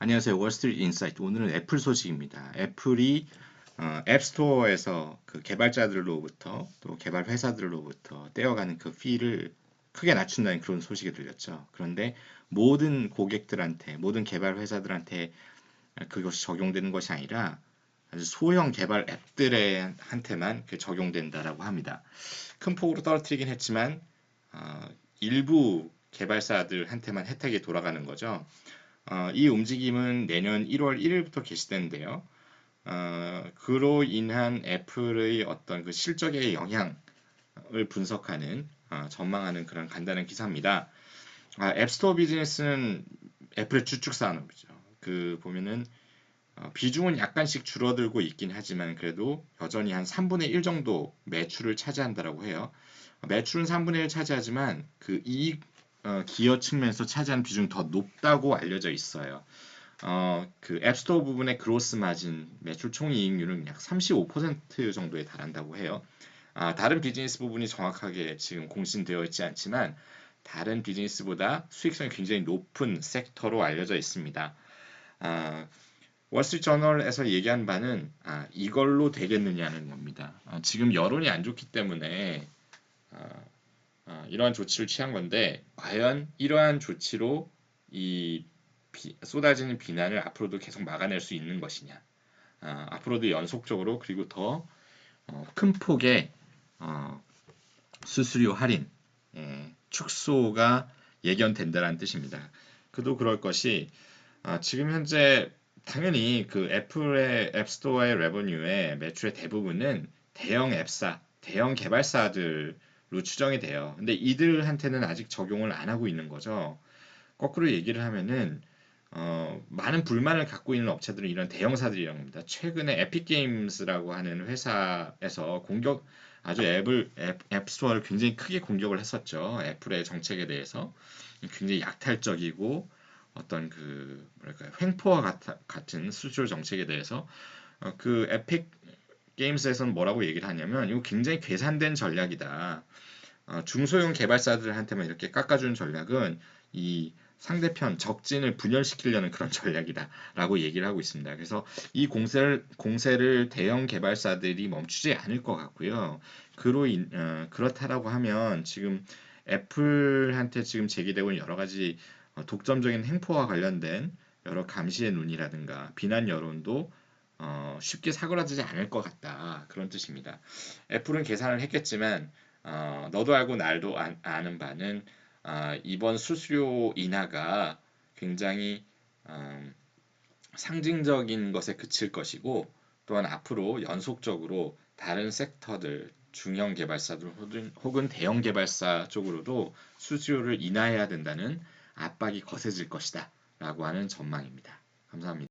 안녕하세요. 월스트리트 인사이트. 오늘은 애플 소식입니다. 애플이 어, 앱스토어에서 그 개발자들로부터 또 개발 회사들로부터 떼어가는 그 피를 크게 낮춘다는 그런 소식이 들렸죠. 그런데 모든 고객들한테, 모든 개발 회사들한테 그것이 적용되는 것이 아니라 아주 소형 개발 앱들에 한테만 그 적용된다라고 합니다. 큰 폭으로 떨어뜨리긴 했지만 어, 일부 개발사들한테만 혜택이 돌아가는 거죠. 어, 이 움직임은 내년 1월 1일부터 개시되는데요. 어, 그로 인한 애플의 어떤 그 실적의 영향을 분석하는 어, 전망하는 그런 간단한 기사입니다. 아, 앱스토어 비즈니스는 애플의 주축 산업이죠. 그 보면은 어, 비중은 약간씩 줄어들고 있긴 하지만 그래도 여전히 한 3분의 1 정도 매출을 차지한다라고 해요. 매출은 3분의 1 차지하지만 그 이익 어, 기여 측면에서 차지하는 비중이 더 높다고 알려져 있어요. 어, 그 앱스토어 부분의 그로스 마진 매출 총 이익률은 약 35% 정도에 달한다고 해요. 아, 다른 비즈니스 부분이 정확하게 지금 공신되어 있지 않지만 다른 비즈니스보다 수익성이 굉장히 높은 섹터로 알려져 있습니다. 아, 월스트리트 저널에서 얘기한 바는 아, 이걸로 되겠느냐는 겁니다. 아, 지금 여론이 안 좋기 때문에 아, 아, 이러한 조치를 취한 건데 과연 이러한 조치로 이 비, 쏟아지는 비난을 앞으로도 계속 막아낼 수 있는 것이냐 아, 앞으로도 연속적으로 그리고 더큰 어, 폭의 어, 수수료 할인 예, 축소가 예견된다는 뜻입니다. 그도 그럴 것이 아, 지금 현재 당연히 그 애플의 앱스토어의 레버뉴의 매출의 대부분은 대형 앱사, 대형 개발사들 로 추정이 돼요. 근데 이들한테는 아직 적용을 안 하고 있는 거죠. 거꾸로 얘기를 하면은 어, 많은 불만을 갖고 있는 업체들은 이런 대형사들이라는 겁니다. 최근에 에픽게임스라고 하는 회사에서 공격 아주 앱을 앱, 앱스토어를 굉장히 크게 공격을 했었죠. 애플의 정책에 대해서 굉장히 약탈적이고 어떤 그 뭐랄까요 횡포와 같아, 같은 수출 정책에 대해서 어, 그 에픽 게임스에서는 뭐라고 얘기를 하냐면 이거 굉장히 계산된 전략이다. 어, 중소형 개발사들한테만 이렇게 깎아주는 전략은 이 상대편 적진을 분열시키려는 그런 전략이다라고 얘기를 하고 있습니다. 그래서 이 공세를 공세를 대형 개발사들이 멈추지 않을 것 같고요. 그로 인, 어, 그렇다라고 하면 지금 애플한테 지금 제기되고 있는 여러 가지 어, 독점적인 행포와 관련된 여러 감시의 눈이라든가 비난 여론도 어, 쉽게 사그라지지 않을 것 같다 그런 뜻입니다. 애플은 계산을 했겠지만 어, 너도 알고 날도 아, 는 바는 어, 이번 수수료 인하가 굉장히 음, 상징적인 것에 그칠 것이고 또한 앞으로 연속적으로 다른 섹터들 중형 개발사들 혹은, 혹은 대형 개발사 쪽으로도 수수료를 인하해야 된다는 압박이 거세질 것이다 라고 하는 전망입니다. 감사합니다.